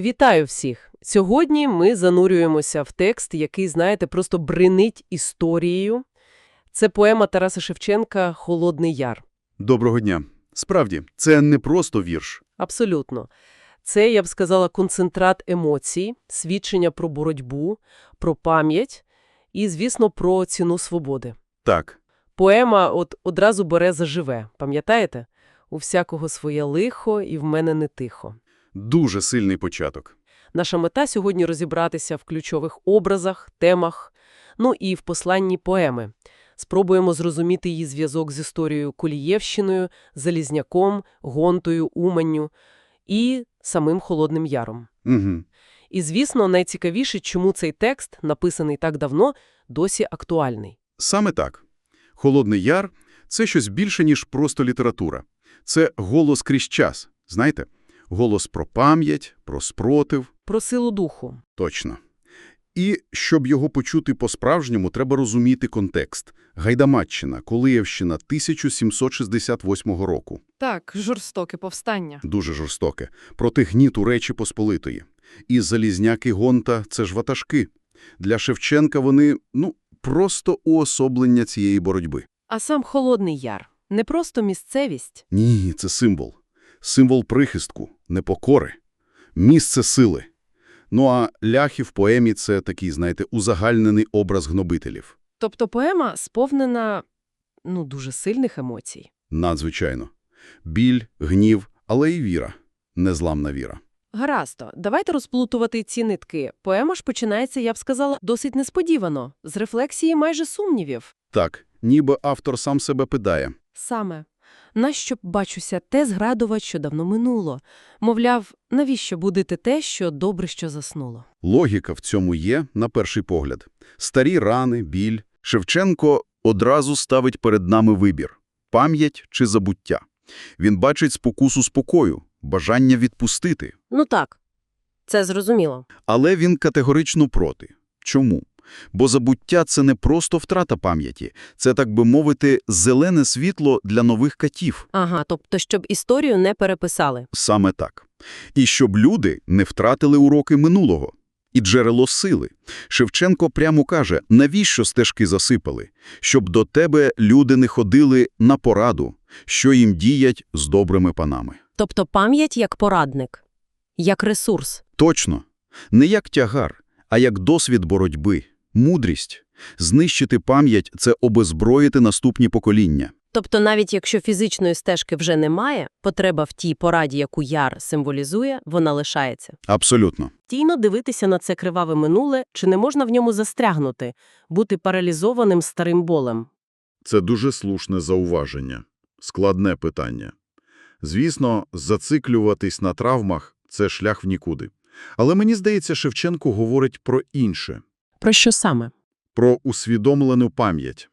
Вітаю всіх! Сьогодні ми занурюємося в текст, який, знаєте, просто бринить історією. Це поема Тараса Шевченка «Холодний яр». Доброго дня. Справді, це не просто вірш. Абсолютно. Це, я б сказала, концентрат емоцій, свідчення про боротьбу, про пам'ять і, звісно, про ціну свободи. Так, Поема от одразу бере заживе, пам'ятаєте? У всякого своє лихо, і в мене не тихо. Дуже сильний початок. Наша мета сьогодні розібратися в ключових образах, темах, ну і в посланні поеми. Спробуємо зрозуміти її зв'язок з історією Колієвщиною, Залізняком, Гонтою, Уманню і самим Холодним Яром. Угу. І, звісно, найцікавіше, чому цей текст, написаний так давно, досі актуальний. Саме так. «Холодний яр» — це щось більше, ніж просто література. Це голос крізь час, знаєте? Голос про пам'ять, про спротив. Про силу духу. Точно. І щоб його почути по-справжньому, треба розуміти контекст. Гайдамаччина, Колиївщина 1768 року. Так, жорстоке повстання. Дуже жорстоке. Проти гніту Речі Посполитої. І Залізняки Гонта – це ж ватажки. Для Шевченка вони, ну, просто уособлення цієї боротьби. А сам Холодний Яр – не просто місцевість. Ні, це символ. Символ прихистку, непокори, місце сили. Ну а ляхи в поемі – це такий, знаєте, узагальнений образ гнобителів. Тобто поема сповнена, ну, дуже сильних емоцій. Надзвичайно. Біль, гнів, але й віра. Незламна віра. Гаразд, давайте розплутувати ці нитки. Поема ж починається, я б сказала, досить несподівано, з рефлексії майже сумнівів. Так, ніби автор сам себе питає. Саме. Нащо бачуся те зградувати, що давно минуло? Мовляв, навіщо будити те, що добре, що заснуло? Логіка в цьому є, на перший погляд. Старі рани, біль. Шевченко одразу ставить перед нами вибір – пам'ять чи забуття. Він бачить спокусу спокою, бажання відпустити. Ну так, це зрозуміло. Але він категорично проти. Чому? Бо забуття – це не просто втрата пам'яті. Це, так би мовити, зелене світло для нових катів. Ага, тобто, щоб історію не переписали. Саме так. І щоб люди не втратили уроки минулого. І джерело сили. Шевченко прямо каже, навіщо стежки засипали? Щоб до тебе люди не ходили на пораду, що їм діять з добрими панами. Тобто пам'ять як порадник, як ресурс. Точно. Не як тягар, а як досвід боротьби, мудрість. Знищити пам'ять – це обезброїти наступні покоління. Тобто навіть якщо фізичної стежки вже немає, потреба в тій пораді, яку яр символізує, вона лишається. Абсолютно. Тійно дивитися на це криваве минуле, чи не можна в ньому застрягнути, бути паралізованим старим болем? Це дуже слушне зауваження. Складне питання. Звісно, зациклюватись на травмах – це шлях в нікуди. Але мені здається, Шевченко говорить про інше. Про що саме? Про усвідомлену пам'ять.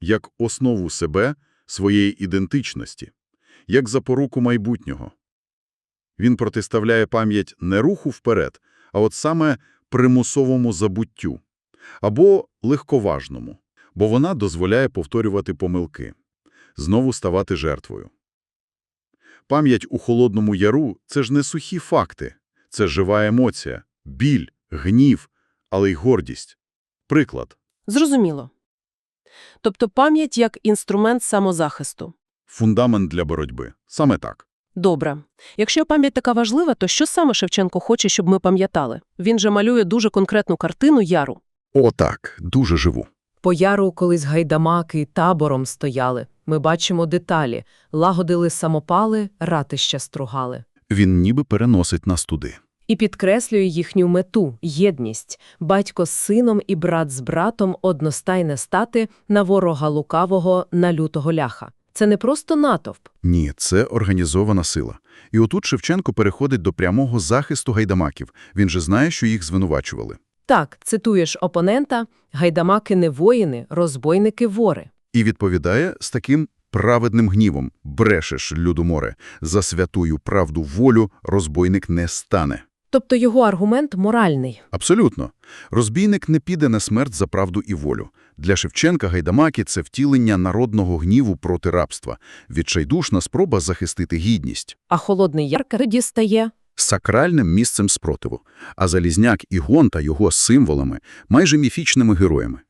Як основу себе, своєї ідентичності. Як запоруку майбутнього. Він протиставляє пам'ять не руху вперед, а от саме примусовому забуттю. Або легковажному. Бо вона дозволяє повторювати помилки. Знову ставати жертвою. Пам'ять у Холодному Яру – це ж не сухі факти. Це жива емоція, біль, гнів, але й гордість. Приклад. Зрозуміло. Тобто пам'ять як інструмент самозахисту. Фундамент для боротьби. Саме так. Добре. Якщо пам'ять така важлива, то що саме Шевченко хоче, щоб ми пам'ятали? Він же малює дуже конкретну картину яру. Отак, дуже живу. По яру колись гайдамаки табором стояли. Ми бачимо деталі. Лагодили самопали, ратища стругали. Він ніби переносить нас туди. І підкреслює їхню мету – єдність. Батько з сином і брат з братом одностайне стати на ворога лукавого, на лютого ляха. Це не просто натовп. Ні, це організована сила. І отут Шевченко переходить до прямого захисту гайдамаків. Він же знає, що їх звинувачували. Так, цитуєш опонента, гайдамаки не воїни, розбойники – вори. І відповідає з таким праведним гнівом. Брешеш, Людоморе, за святую правду волю розбойник не стане. Тобто його аргумент моральний. Абсолютно. Розбійник не піде на смерть за правду і волю. Для Шевченка гайдамаки – це втілення народного гніву проти рабства, відчайдушна спроба захистити гідність. А холодний яр дістає сакральним місцем спротиву, а Залізняк і Гонта його символами, майже міфічними героями.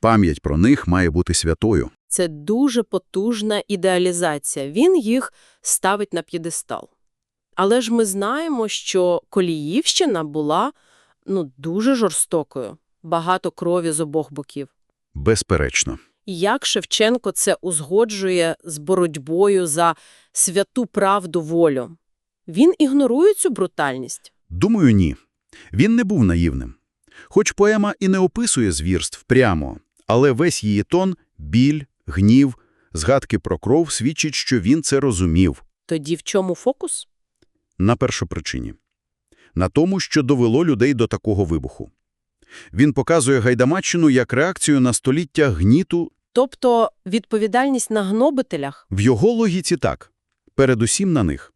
Пам'ять про них має бути святою. Це дуже потужна ідеалізація. Він їх ставить на п'єдестал. Але ж ми знаємо, що Коліївщина була ну, дуже жорстокою. Багато крові з обох боків. Безперечно. Як Шевченко це узгоджує з боротьбою за святу правду волю? Він ігнорує цю брутальність. Думаю, ні. Він не був наївним. Хоч поема і не описує звірств прямо, але весь її тон – біль, гнів, згадки про кров свідчить, що він це розумів. Тоді в чому фокус? На першопричині. На тому, що довело людей до такого вибуху. Він показує Гайдамаччину як реакцію на століття гніту. Тобто відповідальність на гнобителях? В його логіці так. Передусім на них.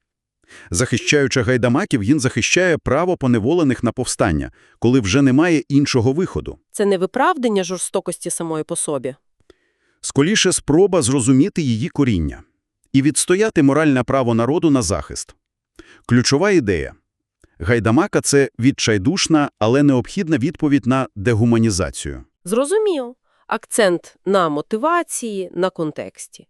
Захищаючи гайдамаків, він захищає право поневолених на повстання, коли вже немає іншого виходу. Це не виправдання жорстокості самої по собі. Скоріше спроба зрозуміти її коріння і відстояти моральне право народу на захист. Ключова ідея. Гайдамака – це відчайдушна, але необхідна відповідь на дегуманізацію. Зрозумів. Акцент на мотивації, на контексті.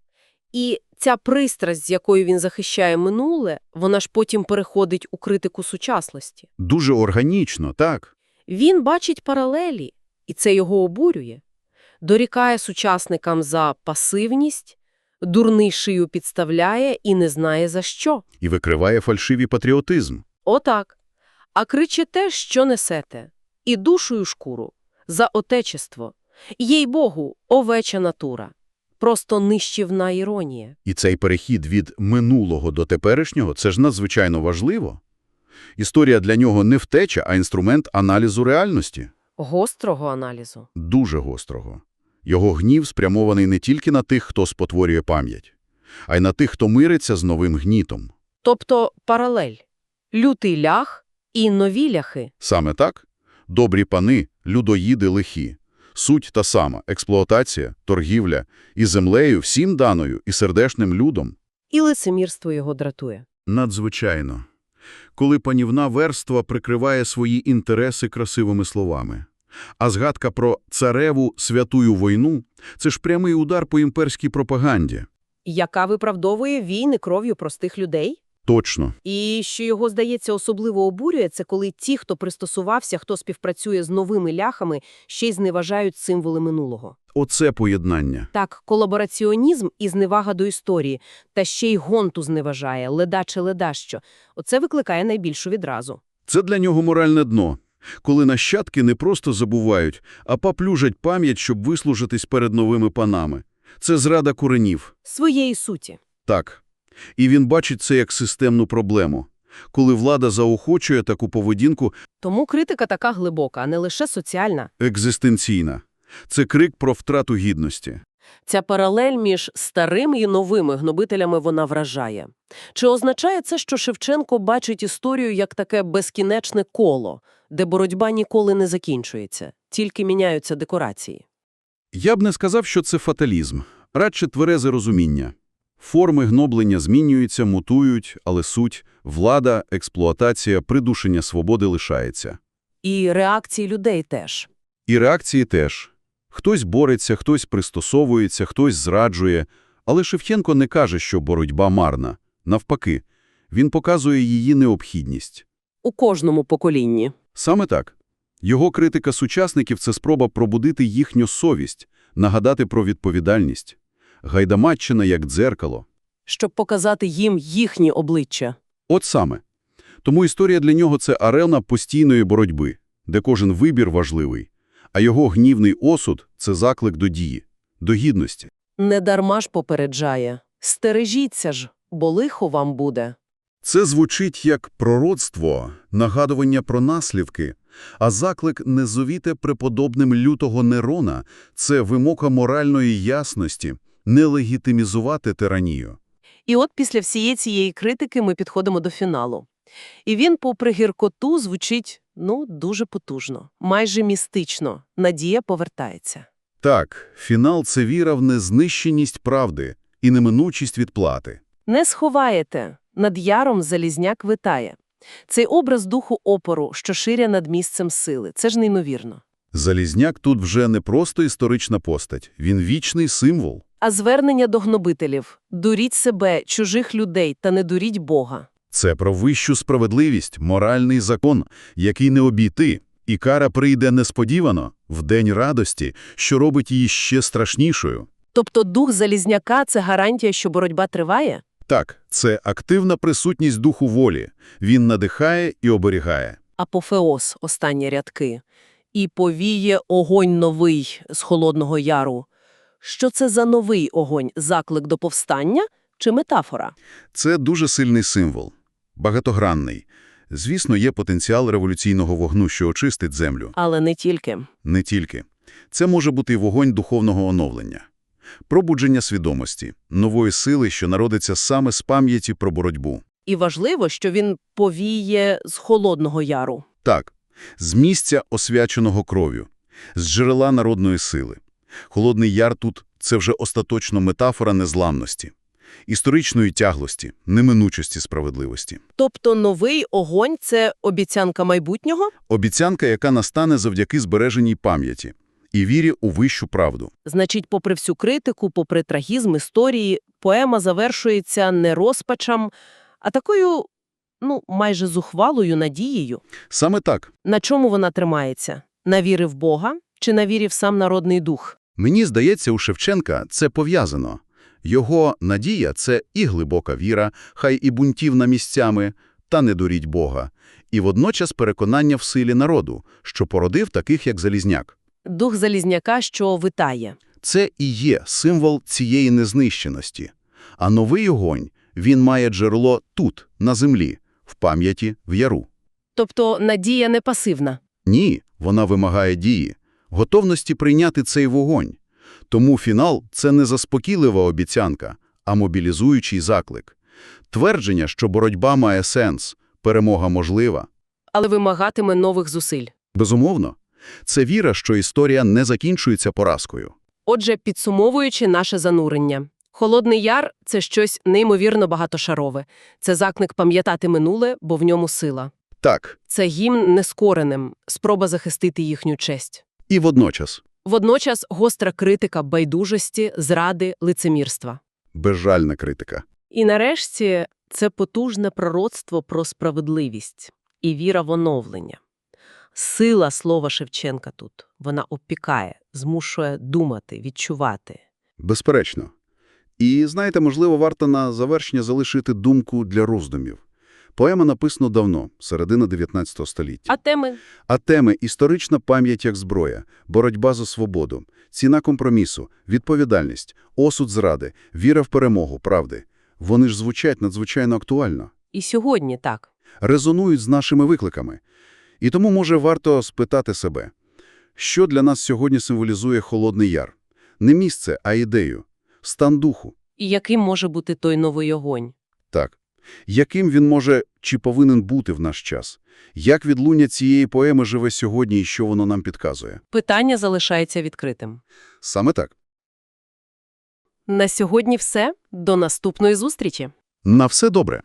І ця пристрасть, з якою він захищає минуле, вона ж потім переходить у критику сучасності. Дуже органічно, так? Він бачить паралелі, і це його обурює. Дорікає сучасникам за пасивність, дурний шию підставляє і не знає за що. І викриває фальшивий патріотизм. Отак. А криче те, що несете. І душою шкуру. За отечество. Їй Богу, овеча натура. Просто нищівна іронія. І цей перехід від минулого до теперішнього – це ж надзвичайно важливо. Історія для нього не втеча, а інструмент аналізу реальності. Гострого аналізу. Дуже гострого. Його гнів спрямований не тільки на тих, хто спотворює пам'ять, а й на тих, хто мириться з новим гнітом. Тобто паралель. Лютий лях і нові ляхи. Саме так? Добрі пани, людоїди лихі. Суть та сама – експлуатація, торгівля, і землею всім даною, і сердешним людом. І лицемірство його дратує. Надзвичайно. Коли панівна верства прикриває свої інтереси красивими словами. А згадка про цареву святую війну – це ж прямий удар по імперській пропаганді. Яка виправдовує війни кров'ю простих людей? Точно. І що його, здається, особливо обурює, це коли ті, хто пристосувався, хто співпрацює з новими ляхами, ще й зневажають символи минулого. Оце поєднання. Так, колабораціонізм і зневага до історії, та ще й гонту зневажає, леда чи ледащо. Оце викликає найбільшу відразу. Це для нього моральне дно. Коли нащадки не просто забувають, а поплюжать пам'ять, щоб вислужитись перед новими панами. Це зрада коренів. Своєї суті. Так. І він бачить це як системну проблему. Коли влада заохочує таку поведінку Тому критика така глибока, а не лише соціальна. екзистенційна. Це крик про втрату гідності. Ця паралель між старими і новими гнобителями вона вражає. Чи означає це, що Шевченко бачить історію як таке безкінечне коло, де боротьба ніколи не закінчується, тільки міняються декорації? Я б не сказав, що це фаталізм, радше тверезе розуміння. Форми гноблення змінюються, мутують, але суть – влада, експлуатація, придушення свободи лишається. І реакції людей теж. І реакції теж. Хтось бореться, хтось пристосовується, хтось зраджує. Але Шевченко не каже, що боротьба марна. Навпаки, він показує її необхідність. У кожному поколінні. Саме так. Його критика сучасників – це спроба пробудити їхню совість, нагадати про відповідальність. Гайдамаччина як дзеркало. Щоб показати їм їхні обличчя. От саме. Тому історія для нього – це арена постійної боротьби, де кожен вибір важливий, а його гнівний осуд – це заклик до дії, до гідності. Недарма ж попереджає. Стережіться ж, бо лихо вам буде. Це звучить як пророцтво, нагадування про наслідки, а заклик «не зовіте преподобним лютого Нерона» – це вимока моральної ясності, не легітимізувати тиранію. І от після всієї цієї критики ми підходимо до фіналу. І він, попри гіркоту, звучить, ну, дуже потужно, майже містично. Надія повертається. Так, фінал – це віра в незнищеність правди і неминучість відплати. Не сховаєте. Над яром Залізняк витає. Цей образ духу опору, що ширя над місцем сили, це ж неймовірно. Залізняк тут вже не просто історична постать, він вічний символ. А звернення до гнобителів – дуріть себе, чужих людей та не дуріть Бога. Це про вищу справедливість, моральний закон, який не обійти, і кара прийде несподівано, в день радості, що робить її ще страшнішою. Тобто дух Залізняка – це гарантія, що боротьба триває? Так, це активна присутність духу волі. Він надихає і оберігає. Апофеоз – останні рядки. І повіє огонь новий з Холодного Яру. Що це за новий огонь? Заклик до повстання чи метафора? Це дуже сильний символ, багатогранний. Звісно, є потенціал революційного вогну, що очистить землю. Але не тільки. Не тільки. Це може бути і вогонь духовного оновлення. Пробудження свідомості, нової сили, що народиться саме з пам'яті про боротьбу. І важливо, що він повіє з Холодного Яру. Так, з місця, освяченого кров'ю, з джерела народної сили. Холодний яр тут – це вже остаточно метафора незламності, історичної тяглості, неминучості справедливості. Тобто новий огонь – це обіцянка майбутнього? Обіцянка, яка настане завдяки збереженій пам'яті і вірі у вищу правду. Значить, попри всю критику, попри трагізм історії, поема завершується не розпачем, а такою, ну, майже зухвалою надією. Саме так. На чому вона тримається? На вірі в Бога чи на вірі в сам народний дух? Мені здається, у Шевченка це пов'язано. Його надія – це і глибока віра, хай і бунтівна місцями, та не дуріть Бога, і водночас переконання в силі народу, що породив таких, як Залізняк. Дух Залізняка, що витає. Це і є символ цієї незнищеності. А новий огонь, він має джерело тут, на землі, в пам'яті, в яру. Тобто надія не пасивна. Ні, вона вимагає дії, готовності прийняти цей вогонь. Тому фінал – це не заспокійлива обіцянка, а мобілізуючий заклик. Твердження, що боротьба має сенс, перемога можлива. Але вимагатиме нових зусиль. Безумовно, це віра, що історія не закінчується поразкою. Отже, підсумовуючи наше занурення. Холодний Яр – це щось неймовірно багатошарове. Це заклик пам'ятати минуле, бо в ньому сила. Так, Це гімн нескореним, спроба захистити їхню честь. і водночас Водночас гостра критика байдужості, зради, лицемірства. безжальна критика. І нарешті це потужне пророцтво про справедливість і віра в оновлення. Сила слова Шевченка тут. Вона опікає, змушує думати, відчувати. Безперечно. І, знаєте, можливо, варто на завершення залишити думку для роздумів. Поема написано давно, середина 19 століття. А теми А теми – історична пам'ять як зброя, боротьба за свободу, ціна компромісу, відповідальність, осуд зради, віра в перемогу, правди. Вони ж звучать надзвичайно актуально, і сьогодні так. резонують з нашими викликами. І тому, може, варто спитати себе, що для нас сьогодні символізує Холодний Яр? Не місце, а ідею, стан духу. І яким може бути той новий огонь? Так. Яким він може чи повинен бути в наш час? Як відлуння цієї поеми живе сьогодні і що воно нам підказує? Питання залишається відкритим. Саме так. На сьогодні все. До наступної зустрічі! На все добре.